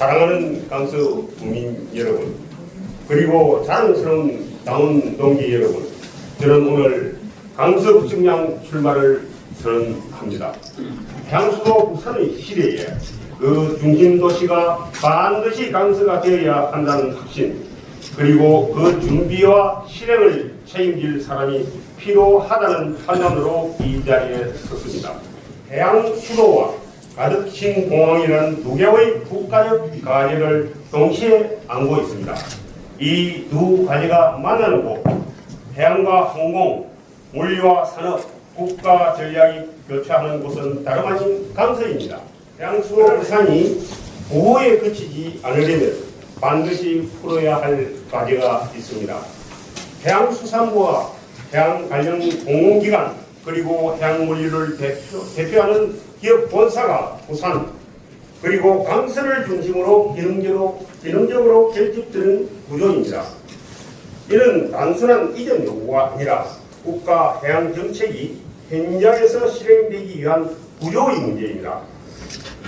사랑하는 강서 국민 여러분, 그리고 자랑스러운 당원 동기 여러분, 저는 오늘 강서 부청장 출마를 선언합니다. 향수도 부산의 시대에 그 중심 도시가 반드시 강서가 되어야 한다는 확신, 그리고 그 준비와 실행을 책임질 사람이 필요하다는 판단으로 이 자리에 섰습니다. 해양 수도와 가덕신 공항이라는 두 개의 국가적 과제를 동시에 안고 있습니다. 이두 만나는 곳, 해양과 항공, 물리와 산업, 국가 전략이 교차하는 곳은 다름 아닌 강서입니다. 해양수도 부산이 보호에 그치지 않으려면 반드시 풀어야 할 과제가 있습니다. 해양수산부와 해양 관련 공공기관 그리고 해양물류를 대표, 대표하는 기업 본사가 부산 그리고 강서를 중심으로 기능적으로, 기능적으로 결집되는 구조입니다. 이는 단순한 이전 요구가 아니라 국가 해양 정책이 현장에서 실행되기 위한 구조의 문제입니다.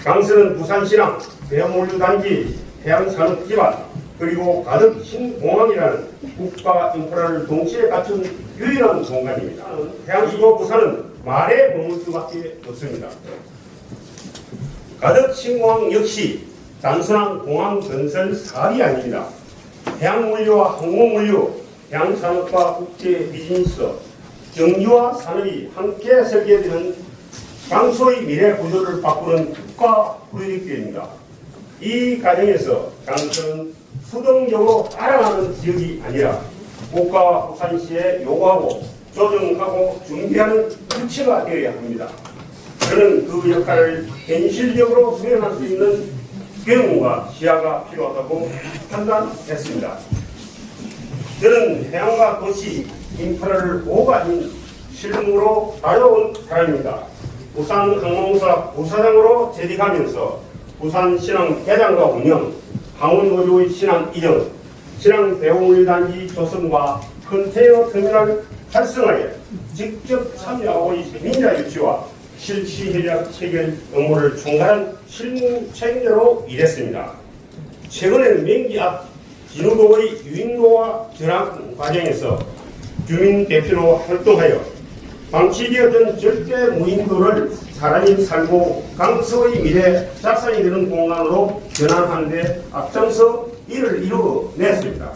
강서는 부산시랑 해양물류단지, 해양산업 기반, 그리고 가덕 신공항이라는 국가 인프라를 동시에 갖춘 유일한 공간입니다. 해양수도 부산은 말에 머물 수밖에 없습니다. 가덕 신공항 역시 단순한 공항 건설 사업이 아닙니다. 해양물류와 항공물류, 해양산업과 국제 비즈니스, 정유와 산업이 함께 설계되는 강소의 미래 구조를 바꾸는 국가 프로젝트입니다. 이 과정에서 강서는 수동적으로 따라가는 지역이 아니라 국가 부산시에 요구하고 조정하고 준비하는 주체가 되어야 합니다. 저는 그 역할을 현실적으로 수행할 수 있는 경험과 시야가 필요하다고 판단했습니다. 저는 해양과 도시 인프라를 아닌 실무로 다뤄온 사람입니다. 부산항공사 부사장으로 재직하면서 부산 신항 개장과 운영, 항운노조의 신항 이전, 신항 대우물단지 조성과 컨테이너 터미널 활성화에 직접 참여하고 있는 민자 유치와 실시 협약 체결 업무를 총괄한 실무 책임자로 일했습니다. 최근에는 명기 앞 진우도의 유인도와 전학 과정에서 주민 대표로 활동하여 방치되었던 절대 무인도를 사람이 살고 강서의 미래 작산이 되는 공간으로 전환하는 데 앞장서 이를 이루어냈습니다.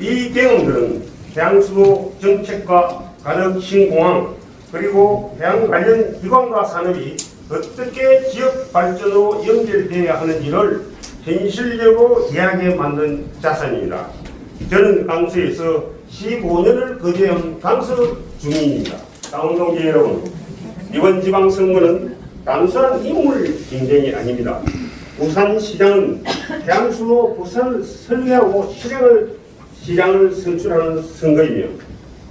이 경험들은 해양수도 정책과 가덕 신공항 그리고 해양 관련 기관과 산업이 어떻게 지역 발전으로 연결되어야 하는지를 현실적으로 이해하게 만든 자산입니다. 저는 강서에서 15년을 거주한 강서 주민입니다. 다운동지 여러분, 이번 지방선거는 단순한 인물 경쟁이 아닙니다. 부산시장은 해양수도 부산을 설계하고 실행을 시장을 선출하는 선거이며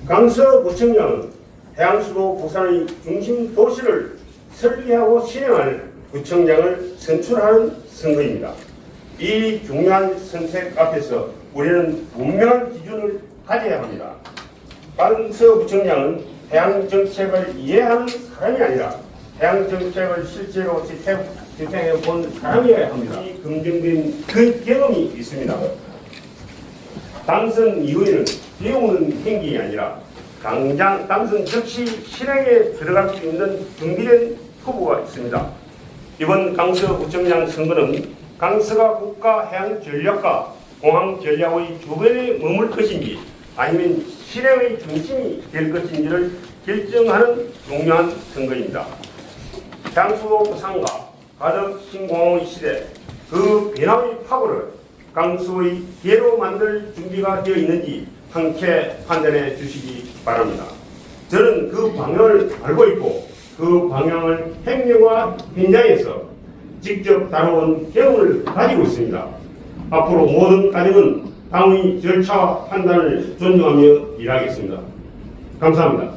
강서구청장은 해양수도 부산의 중심 도시를 설계하고 실행할 구청장을 선출하는 선거입니다. 이 중요한 선택 앞에서 우리는 분명한 기준을 가져야 합니다. 강서구청장은 해양 정책을 이해하는 사람이 아니라 해양 정책을 실제로 집행, 집행해 본 사람이어야 합니다. 이 검증된 그 경험이 있습니다. 당선 이후에는 배우는 행동이 아니라 당장 당선 즉시 실행에 들어갈 수 있는 준비된 후보가 있습니다. 이번 강서 구청장 선거는 강서가 국가 해양 전략과 공항 전략의 주변에 머물 것인지 아니면 실행의 중심이 될 것인지를 결정하는 중요한 선거입니다. 향수도 부산과 가덕 신공항의 시대 그 변화의 파고를 강수의 기회로 만들 준비가 되어 있는지 함께 판단해 주시기 바랍니다. 저는 그 방향을 알고 있고 그 방향을 행정과 현장에서 직접 다뤄온 경험을 가지고 있습니다. 앞으로 모든 과정은 당의 절차와 판단을 존중하며 일하겠습니다. 감사합니다.